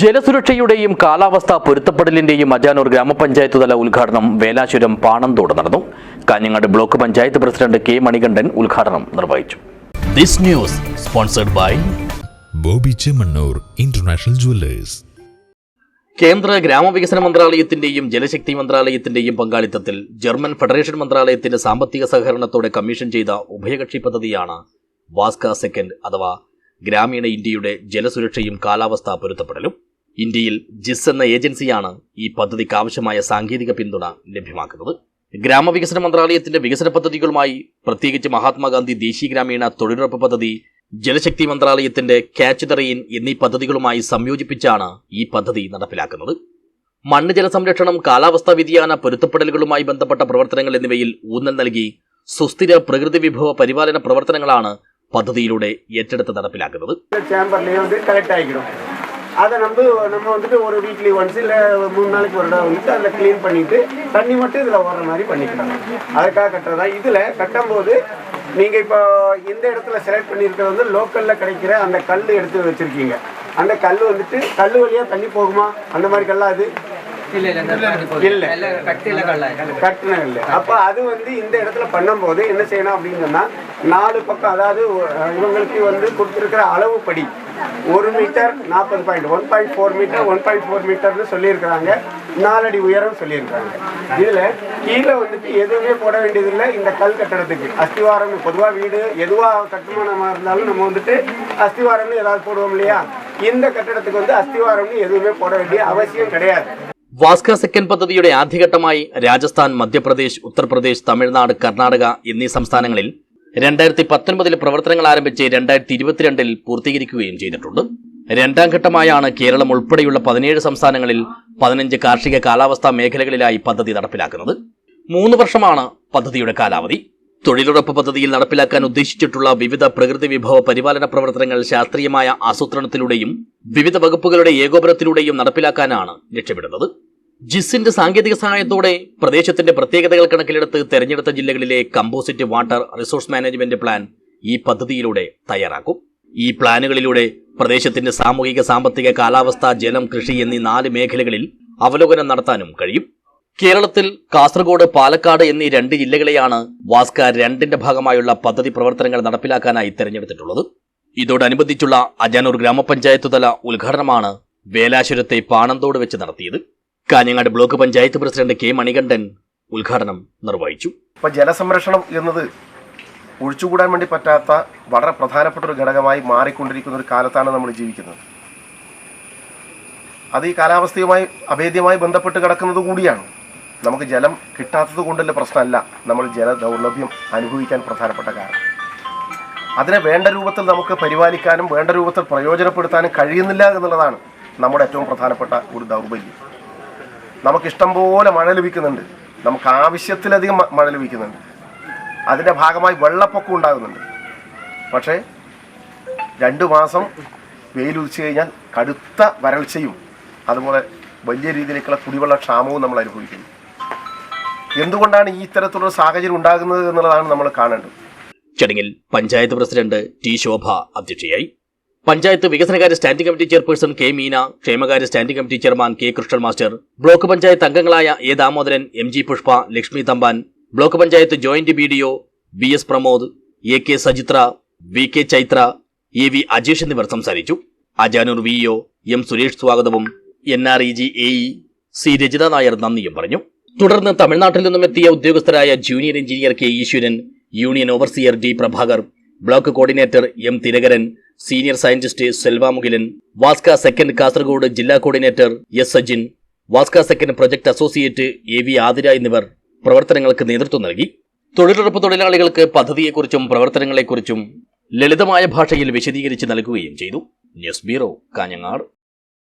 ജലസുരക്ഷയുടെയും കാലാവസ്ഥാ പൊരുത്തപ്പെടലിന്റെയും അജാനൂർ ഗ്രാമപഞ്ചായത്ത് തല ഉദ്ഘാടനം വേലാശുരം പാണന്തോട് നടന്നു. Kanhangad block panchayat president K Manikandan ഉദ്ഘാടനം നിർവഹിച്ചു. This news sponsored by Bobby Chemmanur international jewellers. കേന്ദ്ര ഗ്രാമവികസന മന്ത്രാലയത്തിന്റെയും ജലശക്തി മന്ത്രാലയത്തിന്റെയും പങ്കാളിത്തത്തിൽ ജർമ്മൻ ഫെഡറേഷൻ മന്ത്രാലയത്തിന്റെ സാമ്പത്തിക സഹകരണത്തോടെ കമ്മീഷൻ ചെയ്ത ഉഭയകക്ഷി പദ്ധതിയാണ് വാസ്ക സെക്കൻഡ് അഥവാ ഗ്രാമീണ ഇന്ത്യയുടെ ജലസുരക്ഷയും കാലാവസ്ഥാ പൊരുത്തപ്പെടലും ഇന്ത്യയിൽ ജിസ് എന്ന ഏജൻസിയാണ് ഈ പദ്ധതിക്ക് ആവശ്യമായ സാങ്കേതിക പിന്തുണ ലഭ്യമാക്കുന്നത്. ഗ്രാമവികസന മന്ത്രാലയത്തിന്റെ വികസന പദ്ധതികളുമായി പ്രത്യേകിച്ച് മഹാത്മാഗാന്ധി ദേശീയ ഗ്രാമീണ തൊഴിലുറപ്പ് പദ്ധതി ജലശക്തി മന്ത്രാലയത്തിന്റെ ക്യാച്ച് ദ എന്നീ പദ്ധതികളുമായി സംയോജിപ്പിച്ചാണ് ഈ പദ്ധതി നടപ്പിലാക്കുന്നത്. മണ്ണ് ജല സംരക്ഷണം കാലാവസ്ഥാ വ്യതിയാന പൊരുത്തപ്പെടലുകളുമായി ബന്ധപ്പെട്ട പ്രവർത്തനങ്ങൾ എന്നിവയിൽ ഊന്നൽ നൽകി സുസ്ഥിര പ്രകൃതി വിഭവ പരിപാലന പ്രവർത്തനങ്ങളാണ് പദ്ധതിയിലൂടെ ഏറ്റെടുത്ത് നടപ്പിലാക്കുന്നത് சேம்பர்லேயே வந்து கலெக்ட் ஆகிடும் அதை நம்ம நம்ம வந்துட்டு ஒரு வீக்லி ஒன்ஸ் இல்லை மூணு நாளைக்கு ஒரு தடவை வந்துட்டு அதில் க்ளீன் பண்ணிட்டு தண்ணி மட்டும் இதில் வர்ற மாதிரி பண்ணிக்கலாம் அதுக்காக கட்டுறதா இதில் கட்டும்போது நீங்கள் இப்போ இந்த இடத்துல செலக்ட் பண்ணியிருக்கிறது வந்து லோக்கலில் கிடைக்கிற அந்த கல் எடுத்து வச்சுருக்கீங்க அந்த கல் வந்துட்டு கல் வழியாக தண்ணி போகுமா அந்த மாதிரி கல்லா அது இல்ல இல்ல இந்த மாதிரி போகுது. இல்ல. எல்லாம் கட்டில கல்ல கல்லு. கட்டின கல் அப்போ அது வந்து இந்த இடத்துல பண்ணும்போது என்ன செய்யணும் அப்படின்னு சொன்னா நாலு பக்கம் அதாவது இவங்களுக்கு வந்து கொடுத்துருக்கிற அளவுப்படி ஒரு மீட்டர் நாற்பது point one point four metre one point four மீட்டர்னு சொல்லியிருக்கிறாங்க நாலடி உயரம் சொல்லியிருக்காங்க இதில் கீழே வந்துட்டு எதுவுமே போட வேண்டியதில்லை இந்த கல் கட்டடத்துக்கு அஸ்திவாரம் பொதுவாக வீடு எதுவாக கட்டுமானமாக இருந்தாலும் நம்ம வந்துட்டு அஸ்திவாரம்னு ஏதாவது போடுவோம் இல்லையா இந்த கட்டடத்துக்கு வந்து அஸ்திவாரம்னு எதுவுமே போட வேண்டிய அவசியம் கிடையாது വാസ്ക സെക്കൻഡ് പദ്ധതിയുടെ ആദ്യഘട്ടമായി രാജസ്ഥാൻ മധ്യപ്രദേശ് ഉത്തർപ്രദേശ് തമിഴ്നാട് കർണാടക എന്നീ സംസ്ഥാനങ്ങളിൽ രണ്ടായിരത്തി പത്തൊൻപതിൽ പ്രവർത്തനങ്ങൾ ആരംഭിച്ച് രണ്ടായിരത്തി ഇരുപത്തിരണ്ടിൽ പൂർത്തീകരിക്കുകയും ചെയ്തിട്ടുണ്ട്. രണ്ടാം ഘട്ടമായാണ് കേരളം ഉൾപ്പെടെയുള്ള പതിനേഴ് സംസ്ഥാനങ്ങളിൽ പതിനഞ്ച് കാർഷിക കാലാവസ്ഥാ മേഖലകളിലായി പദ്ധതി നടപ്പിലാക്കുന്നത്. മൂന്ന് വർഷമാണ് പദ്ധതിയുടെ കാലാവധി. തൊഴിലുറപ്പ് പദ്ധതിയിൽ നടപ്പിലാക്കാൻ ഉദ്ദേശിച്ചിട്ടുള്ള വിവിധ പ്രകൃതി വിഭവ പരിപാലന പ്രവർത്തനങ്ങൾ ശാസ്ത്രീയമായ ആസൂത്രണത്തിലൂടെയും വിവിധ വകുപ്പുകളുടെ ഏകോപനത്തിലൂടെയും നടപ്പിലാക്കാനാണ് ലക്ഷ്യമിടുന്നത്. ജിസിന്റെ സാങ്കേതിക സഹായത്തോടെ പ്രദേശത്തിന്റെ പ്രത്യേകതകൾ കണക്കിലെടുത്ത് തെരഞ്ഞെടുത്ത ജില്ലകളിലെ composite water resource management plan ഈ പദ്ധതിയിലൂടെ തയ്യാറാക്കും. ഈ പ്ലാനുകളിലൂടെ പ്രദേശത്തിന്റെ സാമൂഹിക സാമ്പത്തിക കാലാവസ്ഥ ജലം കൃഷി എന്നീ നാല് മേഖലകളിൽ അവലോകനം നടത്താനും കഴിയും. കേരളത്തിൽ കാസർഗോഡ് പാലക്കാട് എന്നീ രണ്ട് ജില്ലകളെയാണ് വാസ്ക രണ്ടിന്റെ ഭാഗമായുള്ള പദ്ധതി പ്രവർത്തനങ്ങൾ നടപ്പിലാക്കാനായി തെരഞ്ഞെടുത്തിട്ടുള്ളത്. ഇതോടനുബന്ധിച്ചുള്ള അജാനൂർ ഗ്രാമപഞ്ചായത്ത് തല ഉദ്ഘാടനമാണ് വേലാശുരത്തെ പാണന്തോട് വെച്ച് നടത്തിയത്. Kanhangad block panchayat president K Manikandan ഉദ്ഘാടനം നിർവഹിച്ചു. അപ്പോൾ ജലസംരക്ഷണം എന്നത് ഒഴിച്ചുകൂടാൻ വേണ്ടി പറ്റാത്ത വളരെ പ്രധാനപ്പെട്ട ഒരു ഘടകമായി മാറിക്കൊണ്ടിരിക്കുന്ന ഒരു കാലത്താണ് നമ്മൾ ജീവിക്കുന്നത്. അത് ഈ കാലാവസ്ഥയുമായി അഭേദ്യമായി ബന്ധപ്പെട്ട് കിടക്കുന്നത് കൂടിയാണ്. നമുക്ക് ജലം കിട്ടാത്തത് കൊണ്ടുള്ള പ്രശ്നമല്ല. നമ്മൾ ജല ദൗർലഭ്യം അനുഭവിക്കാൻ പ്രധാനപ്പെട്ട കാരണം. അതിനെ വേണ്ട രൂപത്തിൽ നമുക്ക് പരിപാലിക്കാനും വേണ്ട രൂപത്തിൽ പ്രയോജനപ്പെടുത്താനും കഴിയുന്നില്ല എന്നുള്ളതാണ് നമ്മുടെ ഏറ്റവും പ്രധാനപ്പെട്ട ഒരു ദൗർബല്യം. നമുക്കിഷ്ടം പോലെ മഴ ലഭിക്കുന്നുണ്ട്. നമുക്ക് ആവശ്യത്തിലധികം മഴ ലഭിക്കുന്നുണ്ട്. അതിന്റെ ഭാഗമായി വെള്ളപ്പൊക്കം ഉണ്ടാകുന്നുണ്ട്. പക്ഷേ രണ്ട് മാസം വെയിലുദിച്ചു കഴിഞ്ഞാൽ കടുത്ത വരൾച്ചയും അതുപോലെ വലിയ രീതിയിലേക്കുള്ള കുടിവെള്ള ക്ഷാമവും നമ്മൾ അനുഭവിക്കുന്നു. എന്തുകൊണ്ടാണ് ഈ ഇത്തരത്തിലുള്ള സാഹചര്യം ഉണ്ടാകുന്നത് എന്നുള്ളതാണ് നമ്മൾ കാണേണ്ടത്. ചടങ്ങിൽ പഞ്ചായത്ത് പ്രസിഡന്റ് ടി ശോഭ അധ്യക്ഷയായി. പഞ്ചായത്ത് വികസനകാര്യ standing committee chairperson K Meena ക്ഷേമകാര്യ standing committee chairman K Krishnan master block panchayat അംഗങ്ങളായ A Damodaran M G Pushpa Lakshmi Thampan block panchayat joint B D O B S Pramod A K Sajithra V K Chaithra A V Ajesh എന്നിവർ സംസാരിച്ചു. Ajanur V O M Suresh സ്വാഗതവും N R E G A C Rajitha Nair നന്ദിയും പറഞ്ഞു. തുടർന്ന് തമിഴ്നാട്ടിൽ നിന്നും എത്തിയ ഉദ്യോഗസ്ഥരായ junior engineer K Eswaran union overseer D Prabhakar block coordinator M Thirakaran senior scientist Selva Mukilan വാസ്ക second Kasaragod ജില്ലാ coordinator S Sajin വാസ്ക second project associate A V Athira എന്നിവർ പ്രവർത്തനങ്ങൾക്ക് നേതൃത്വം നൽകി. തൊഴിലുറപ്പ് തൊഴിലാളികൾക്ക് പദ്ധതിയെക്കുറിച്ചും പ്രവർത്തനങ്ങളെക്കുറിച്ചും ലളിതമായ ഭാഷയിൽ വിശദീകരിച്ച് നൽകുകയും ചെയ്തു. News bureau Kanhangad.